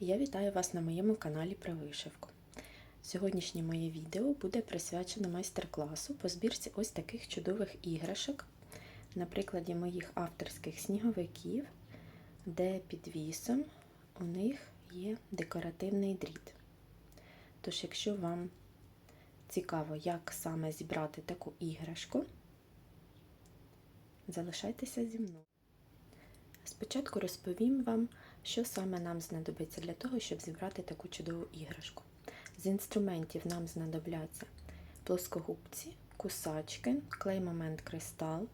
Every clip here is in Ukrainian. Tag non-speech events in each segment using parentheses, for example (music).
Я вітаю вас на моєму каналі про вишивку. Сьогоднішнє моє відео буде присвячено майстер-класу по збірці ось таких чудових іграшок на прикладі моїх авторських сніговиків, де під вісом у них є декоративний дріт. Тож, якщо вам цікаво, як саме зібрати таку іграшку, залишайтеся зі мною. Спочатку розповім вам, що саме нам знадобиться для того, щоб зібрати таку чудову іграшку. З інструментів нам знадобляться плоскогубці, кусачки, клей-момент кристал,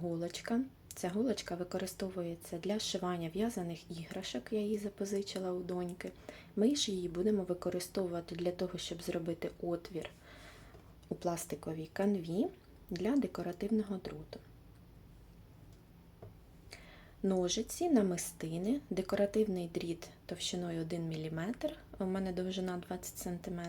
голочка. Ця голочка використовується для шивання в'язаних іграшок, я її запозичила у доньки. Ми ж її будемо використовувати для того, щоб зробити отвір у пластиковій канві для декоративного друту. Ножиці, намистини, декоративний дріт товщиною 1 мм, у мене довжина 20 см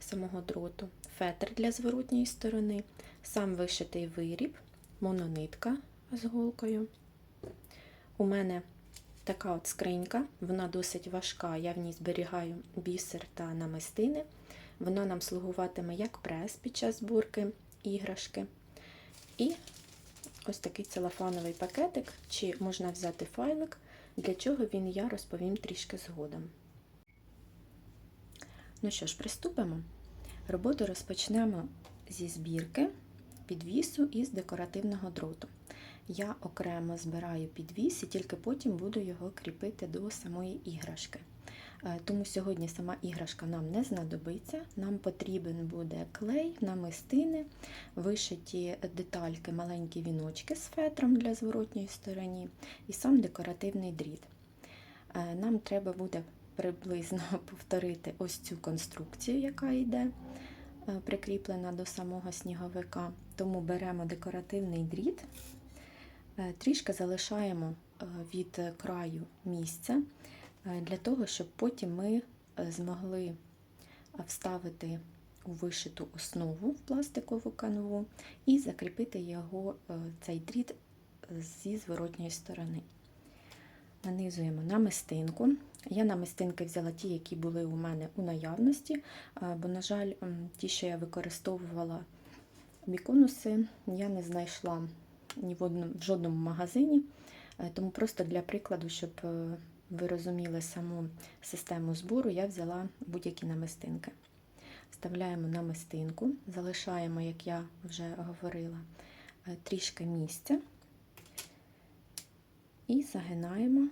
самого дроту, фетр для зворотньої сторони, сам вишитий виріб, мононитка з голкою. У мене така от скринька, вона досить важка, я в ній зберігаю бісер та намистини. Вона нам слугуватиме як прес під час зборки іграшки. І ось такий целофановий пакетик, чи можна взяти файлик, для чого він я розповім трішки згодом. Ну що ж, приступимо. Роботу розпочнемо зі збірки підвісу із декоративного дроту. Я окремо збираю підвіс і тільки потім буду його кріпити до самої іграшки. Тому сьогодні сама іграшка нам не знадобиться. Нам потрібен буде клей, намистини, вишиті детальки, маленькі віночки з фетром для зворотньої сторони і сам декоративний дріт. Нам треба буде приблизно (laughs) повторити ось цю конструкцію, яка йде прикріплена до самого сніговика. Тому беремо декоративний дріт, трішки залишаємо від краю місця для того, щоб потім ми змогли вставити у вишиту основу в пластикову канву і закріпити його, цей дріт зі зворотньої сторони. Нанизуємо намистинку. Я намистинки взяла ті, які були у мене у наявності, бо, на жаль, ті, що я використовувала біконуси, я не знайшла ні в, одному, в жодному магазині, тому просто для прикладу, щоб ви розуміли саму систему збору, я взяла будь-які намистинки. Вставляємо намистинку, залишаємо, як я вже говорила, трішки місця і загинаємо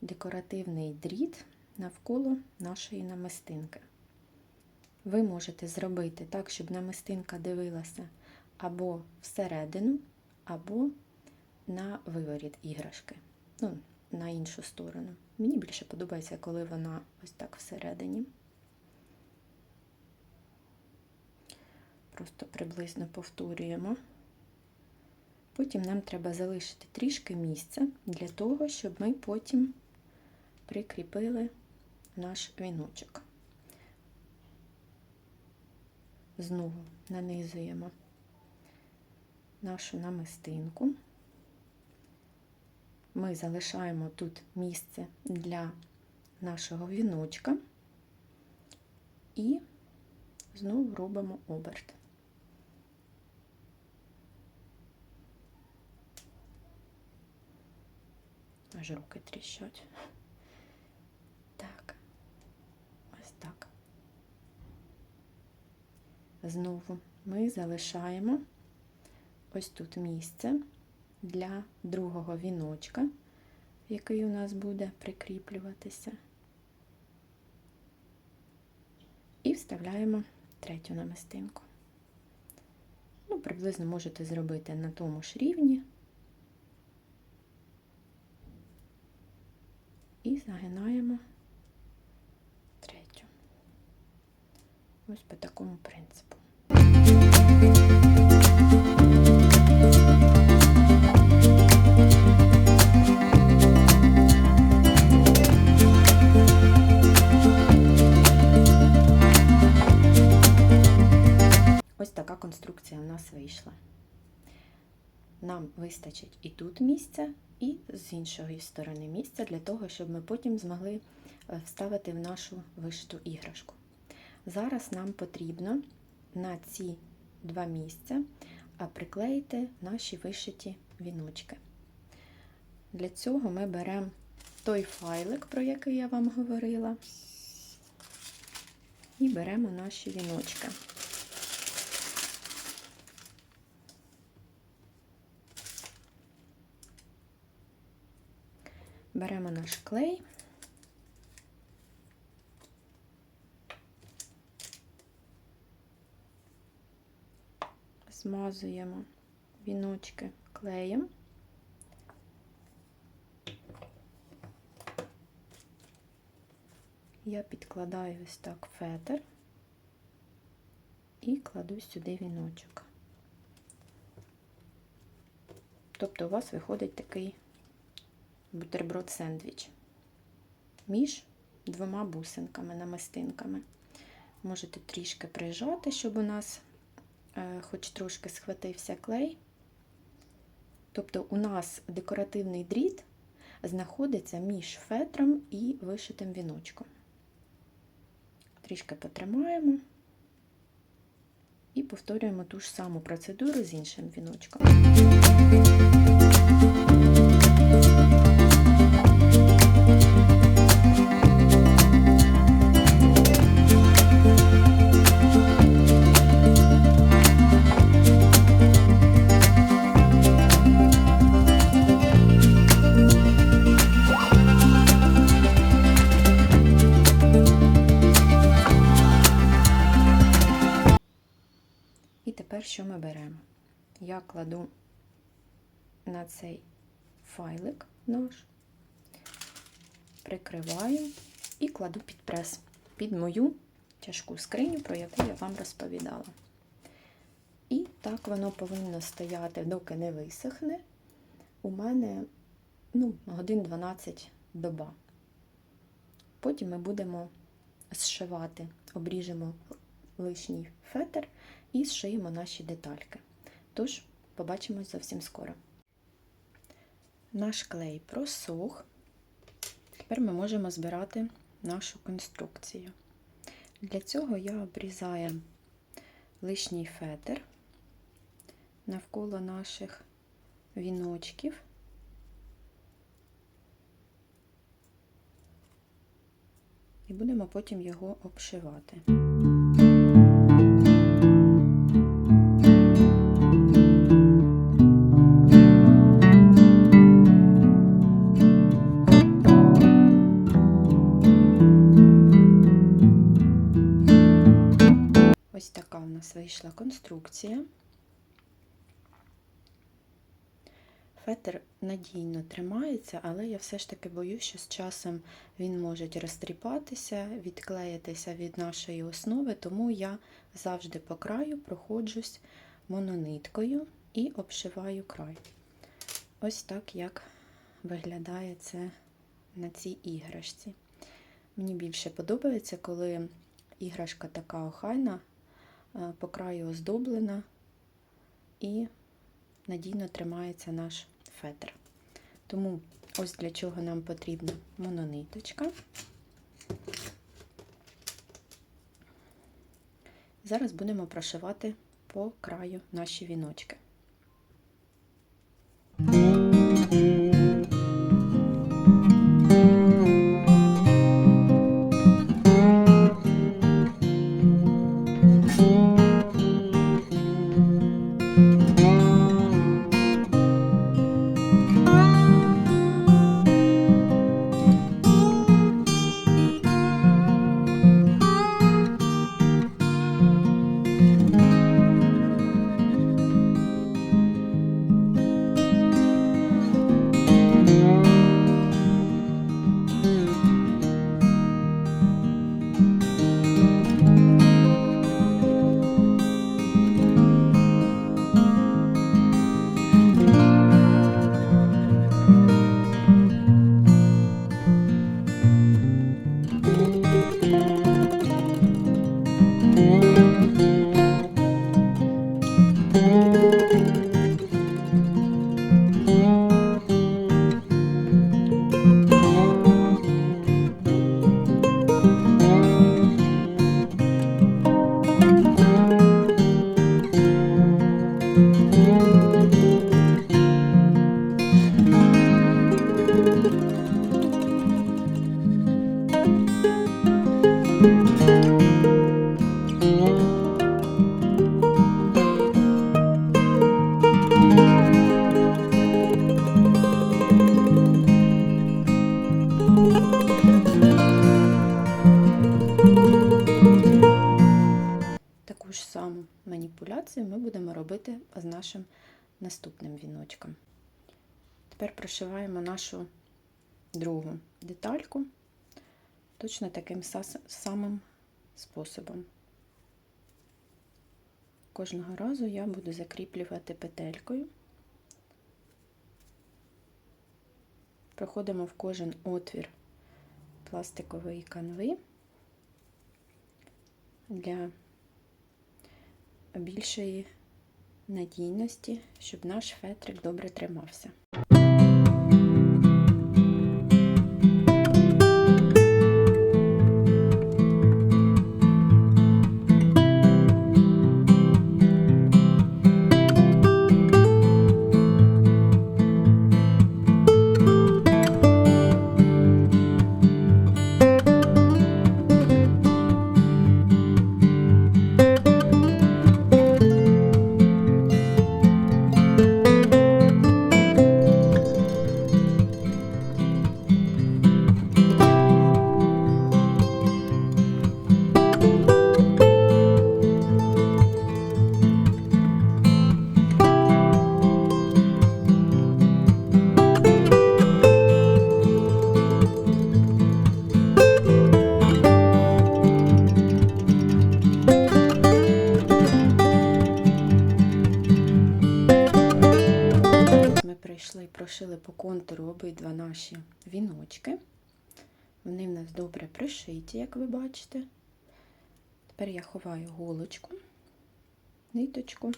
декоративний дріт навколо нашої намистинки. Ви можете зробити так, щоб намистинка дивилася або всередину, або на виворіт іграшки. Ну, на іншу сторону. Мені більше подобається, коли вона ось так всередині. Просто приблизно повторюємо. Потім нам треба залишити трішки місця для того, щоб ми потім прикріпили наш віночок. Знову нанизуємо нашу намистинку. Ми залишаємо тут місце для нашого віночка і знову робимо оберт. Аж руки тріщать. Так, ось так. Знову ми залишаємо ось тут місце для другого віночка, який у нас буде прикріплюватися. І вставляємо третю намистинку. Ну, приблизно можете зробити на тому ж рівні. І загинаємо третю. Ось по такому принципу. Ось така конструкція у нас вийшла. нам вистачить і тут місця, і з іншої сторони місця для того, щоб ми потім змогли е, вставити в нашу вишиту іграшку. Зараз нам потрібно на ці два місця приклеїти наші вишиті віночки. Для цього ми беремо той файлик, про який я вам говорила, і беремо наші віночки. Беремо наш клей. Змазуємо віночки клеєм. Я підкладаю ось так фетр і кладу сюди віночок. Тобто у вас виходить такий бутерброд сендвіч між двома бусинками, намистинками. Можете трішки прижати, щоб у нас е, хоч трошки схватився клей. Тобто у нас декоративний дріт знаходиться між фетром і вишитим віночком. Трішки потримаємо і повторюємо ту ж саму процедуру з іншим віночком. Кладу під прес, під мою тяжку скриню, про яку я вам розповідала. І так воно повинно стояти, доки не висохне. У мене ну, годин 12 доба. Потім ми будемо зшивати, обріжемо лишній фетр і зшиємо наші детальки. Тож, побачимось зовсім скоро. Наш клей просух. Тепер ми можемо збирати нашу конструкцію. Для цього я обрізаю лишній фетр навколо наших віночків. І будемо потім його обшивати. Надійно тримається, але я все ж таки боюсь, що з часом він може розтріпатися, відклеїтися від нашої основи, тому я завжди по краю проходжусь монониткою і обшиваю край. Ось так, як виглядає це на цій іграшці. Мені більше подобається, коли іграшка така охайна, е, по краю оздоблена і надійно тримається наш фетр. Тому ось для чого нам потрібна монониточка. Зараз будемо прошивати по краю наші віночки. Другу детальку точно таким самим способом. Кожного разу я буду закріплювати петелькою. Проходимо в кожен отвір пластикової канви для більшої надійності, щоб наш фетрик добре тримався. Прийшли і прошили по контуру обидва наші віночки. Вони в нас добре пришиті, як ви бачите. Тепер я ховаю голочку, ниточку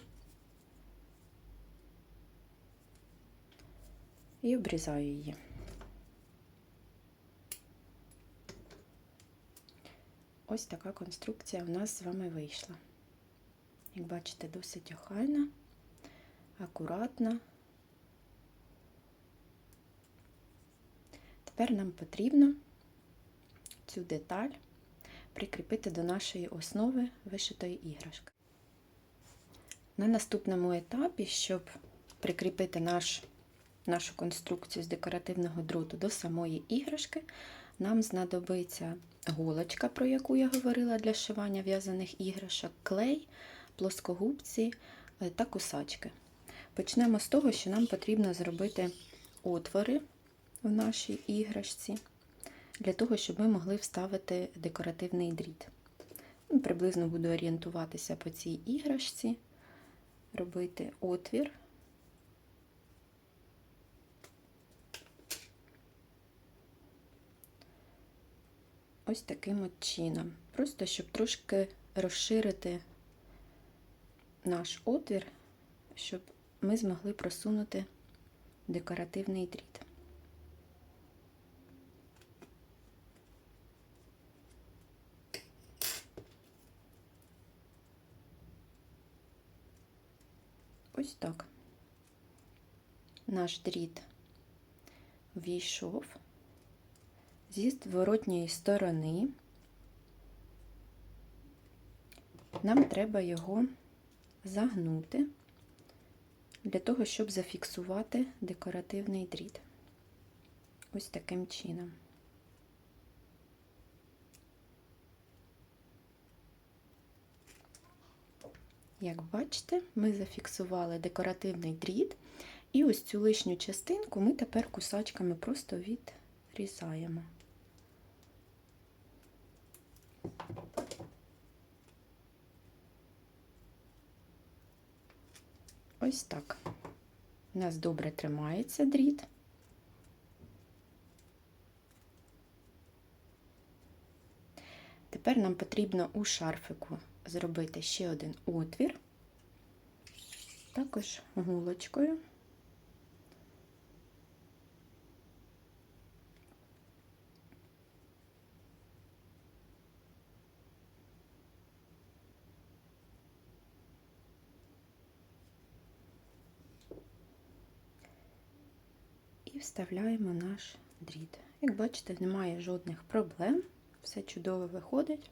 і обрізаю її. Ось така конструкція в нас з вами вийшла. Як бачите, досить охайна, акуратна. Тепер нам потрібно цю деталь прикріпити до нашої основи вишитої іграшки. На наступному етапі, щоб прикріпити наш, нашу конструкцію з декоративного дроту до самої іграшки, нам знадобиться голочка, про яку я говорила для шивання в'язаних іграшок, клей, плоскогубці е, та кусачки. Почнемо з того, що нам потрібно зробити отвори в нашій іграшці, для того, щоб ми могли вставити декоративний дріт. Ну, Приблизно буду орієнтуватися по цій іграшці, робити отвір. Ось таким от чином. Просто щоб трошки розширити наш отвір, щоб ми змогли просунути декоративний дріт. Ось так. Наш дріт війшов зі зворотньої сторони. Нам треба його загнути для того, щоб зафіксувати декоративний дріт. Ось таким чином. Як бачите, ми зафіксували декоративний дріт, і ось цю лишню частинку ми тепер кусачками просто відрізаємо. Ось так. У нас добре тримається дріт. Тепер нам потрібно у шарфику зробити ще один отвір, також гулочкою. І вставляємо наш дріт. Як бачите, немає жодних проблем Все чудово виходить,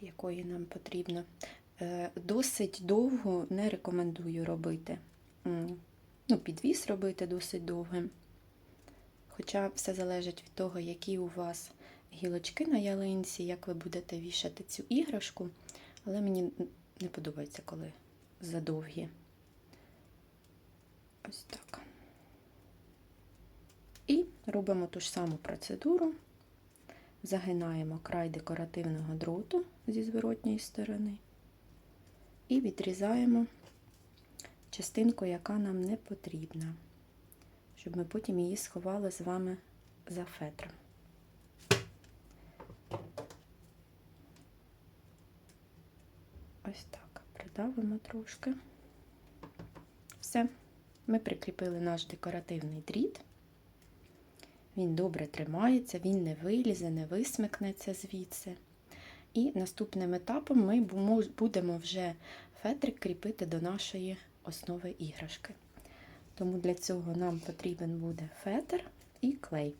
якої нам потрібно. Е, Досить довго не рекомендую робити. Ну, підвіс робити досить довгим. Хоча все залежить від того, які у вас гілочки на ялинці, як ви будете вішати цю іграшку. Але мені не подобається, коли задовгі. Ось так. І робимо ту ж саму процедуру. Загинаємо край декоративного дроту зі зворотньої сторони і відрізаємо частинку, яка нам не потрібна, щоб ми потім її сховали з вами за фетром. Ось так, придавимо трошки. Все, ми прикріпили наш декоративний дріт. Він добре тримається, він не вилізе, не висмикнеться звідси. І наступним етапом ми будемо вже фетрик кріпити до нашої основи іграшки. Тому для цього нам потрібен буде фетр і клей.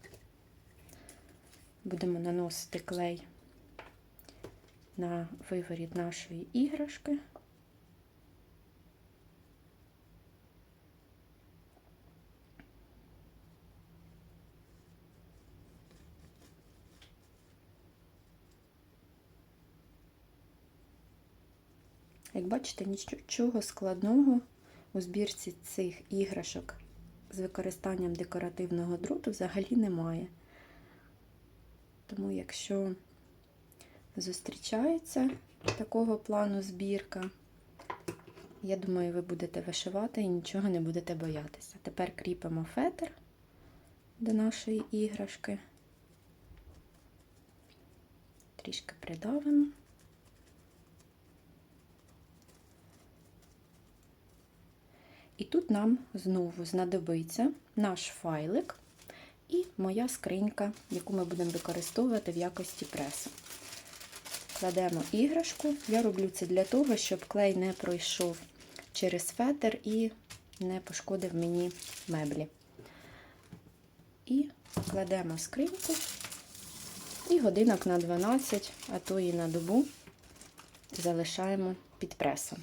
Будемо наносити клей на виворіт нашої іграшки. Як бачите, нічого складного у збірці цих іграшок з використанням декоративного дроту взагалі немає. Тому, якщо зустрічається такого плану збірка, я думаю, ви будете вишивати і нічого не будете боятися. Тепер кріпимо фетр до нашої іграшки, трішки придавимо. І тут нам знову знадобиться наш файлик і моя скринька, яку ми будемо використовувати в якості пресу. Кладемо іграшку. Я роблю це для того, щоб клей не пройшов через фетр і не пошкодив мені меблі. І кладемо скриньку і годинок на 12, а то і на добу залишаємо під пресом.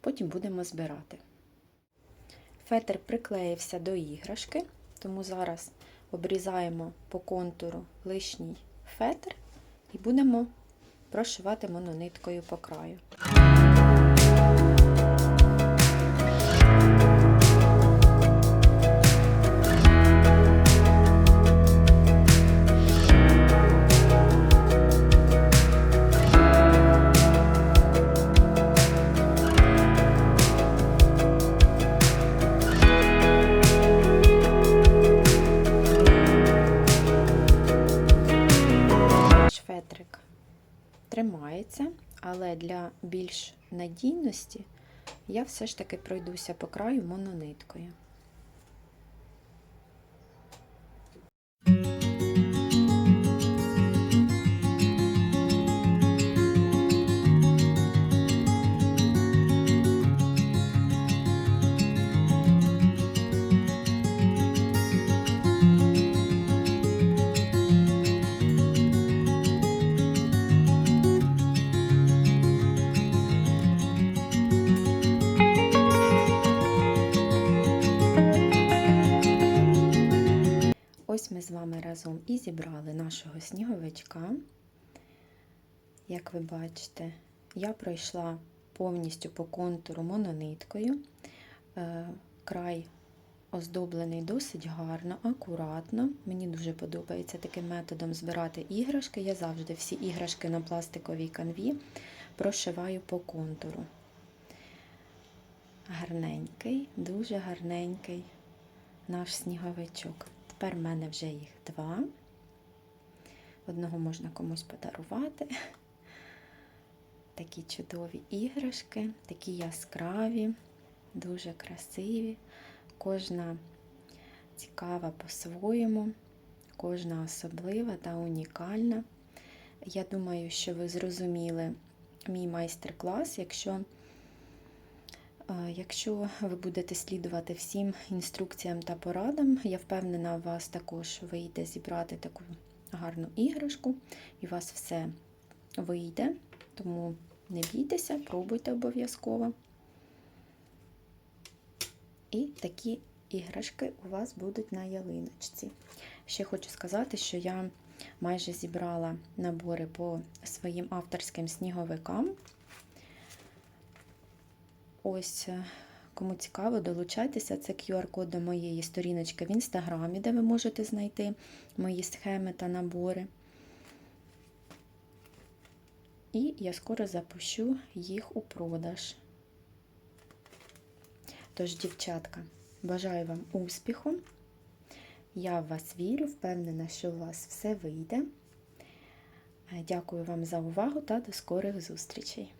Потім будемо збирати. Фетр приклеївся до іграшки, тому зараз обрізаємо по контуру лишній фетр і будемо прошивати монониткою по краю. Але для більш надійності я все ж таки пройдуся по краю монониткою. Разом і зібрали нашого сніговичка. Як ви бачите, я пройшла повністю по контуру монониткою. Е, Край оздоблений досить гарно, акуратно. Мені дуже подобається таким методом збирати іграшки. Я завжди всі іграшки на пластиковій канві прошиваю по контуру. Гарненький, дуже гарненький наш сніговичок. Тепер в мене вже їх два. Одного можна комусь подарувати. Такі чудові іграшки, такі яскраві, дуже красиві. Кожна цікава по-своєму, кожна особлива та унікальна. Я думаю, що ви зрозуміли мій майстер-клас, якщо Якщо ви будете слідувати всім інструкціям та порадам, я впевнена, у вас також вийде зібрати таку гарну іграшку, і у вас все вийде. Тому не бійтеся, пробуйте обов'язково. І такі іграшки у вас будуть на ялиночці. Ще хочу сказати, що я майже зібрала набори по своїм авторським сніговикам. Ось, е, кому цікаво, долучайтеся. Це QR-код до моєї сторіночки в інстаграмі, де ви можете знайти мої схеми та набори. І я скоро запущу їх у продаж. Тож, дівчатка, бажаю вам успіху. Я в вас вірю, впевнена, що у вас все вийде. Е, Дякую вам за увагу та до скорих зустрічей!